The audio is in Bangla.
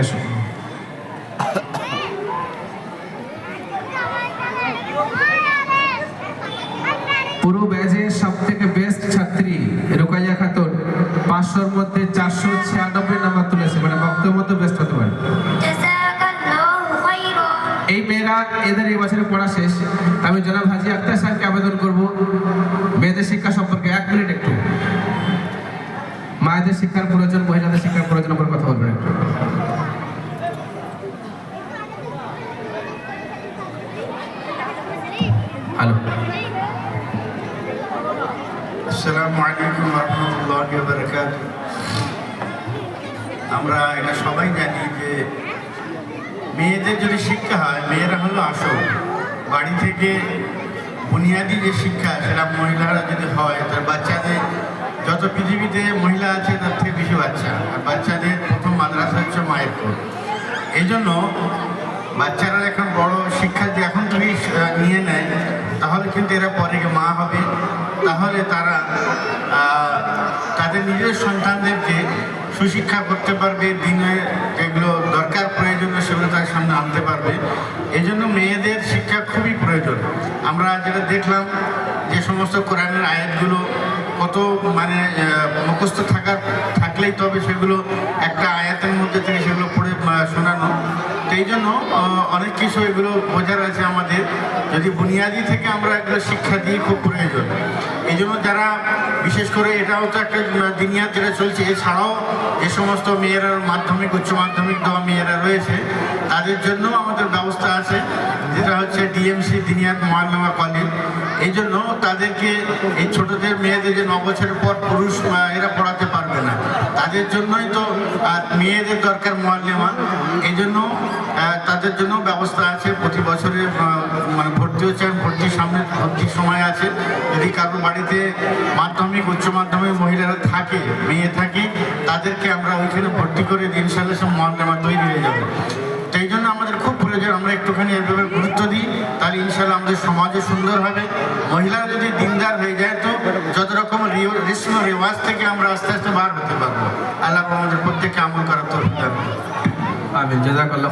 Eso. পুরো ব্যাচের সব থেকে বেস্ট ছাত্রী রোকাইয়া খাতুন। পাঁচশোর মধ্যে চারশো ছিয়ানব্বই নাম্বার তুলেছে। মানে বক্তব্য মধ্যে বেস্ট হতে পারে। এই মেয়েরা এদের এই বছরে পড়া শেষ। আমি জনাব হাজি আক্তার সাহেবকে আবেদন করব। মেয়েদের শিক্ষা সম্পর্কে এক মিনিট একটু। মায়েদের শিক্ষার প্রয়োজন, মহিলাদের শিক্ষার প্রয়োজন উপর কথা বলবেন একটু। হ্যালো আসসালামু আলাইকুম রহমতুল্লাহ আমরা এটা সবাই জানি যে মেয়েদের যদি শিক্ষা হয়, মেয়েরা হলো আসল। বাড়ি থেকে বুনিয়াদি যে শিক্ষা, সেটা মহিলারা যদি হয়, তার বাচ্চাদের যত পৃথিবীতে মহিলা আছে, তার থেকে বেশি বাচ্চা। আর বাচ্চাদের প্রথম মাদ্রাসা হচ্ছে মায়ের কোল এই জন্য বাচ্চারা এখন বড় শিক্ষা যে এখন তুমি নিয়ে নেয়। তাহলে কিন্তু এরা পরে মা হবে। তাহলে তারা তাদের নিজের সন্তানদেরকে সুশিক্ষা করতে পারবে, দিনে যেগুলো দরকার প্রয়োজনীয় সেগুলো তার সামনে আনতে পারবে। এই জন্য মেয়েদের শিক্ষা খুবই প্রয়োজন। আমরা যেটা দেখলাম যে সমস্ত কোরআনের আয়াতগুলো কত মানে মুখস্থ থাকার, থাকলেই তবে সেগুলো একটা আয়াতের মধ্যে থেকে সেগুলো পড়ে শোনানো। এই জন্য অনেক কিছু এগুলো বোঝার আছে আমাদের। যদি বুনিয়াদি থেকে আমরা এগুলো শিক্ষা দিই খুব প্রয়োজন। এই জন্য যারা বিশেষ করে এটাও তো একটা দিনিয়ার যেটা চলছে এছাড়াও যে সমস্ত মেয়েরা মাধ্যমিক উচ্চ মাধ্যমিক দেওয়া মেয়েরা রয়েছে তাদের জন্য আমাদের ব্যবস্থা আছে যেটা হচ্ছে ডিএমসি দিনিয়াত মহানমা কলেজ। এই জন্য তাদেরকে এই ছোটদের মেয়েদের যে ন বছরের পর পুরুষ এরা পড়াতে পারবে না। তাদের জন্যই তো মেয়েদের দরকার মহাল্লেমা এই জন্য তাদের জন্য ব্যবস্থা আছে প্রতি বছরে আহ, ভর্তি হচ্ছে ভর্তির সামনে ভর্তির সময় আছে। যদি কারোর বাড়িতে মাধ্যমিক, উচ্চ মাধ্যমিক মহিলারা থাকে, মেয়ে থাকে, তাদেরকে আমরা ওইখানে ভর্তি করে দিন সালে সব মহাল্লেমা তৈরি হয়ে যাবে এই জন্য আমাদের খুব প্রয়োজন, আমরা একটুখানি এভাবে গুরুত্ব দিই, তাহলে ইনশাল্লাহ আমাদের সমাজে সুন্দর হবে। মহিলারা যদি দিনদার হয়ে যায়, তো যত রকম রিস্ম, রেওয়াজ থেকে আমরা আস্তে আস্তে বার হতে পারব। আল্লাহ আমাদের প্রত্যেককে আমল করার তো আমিন জাজাকাল্লাহ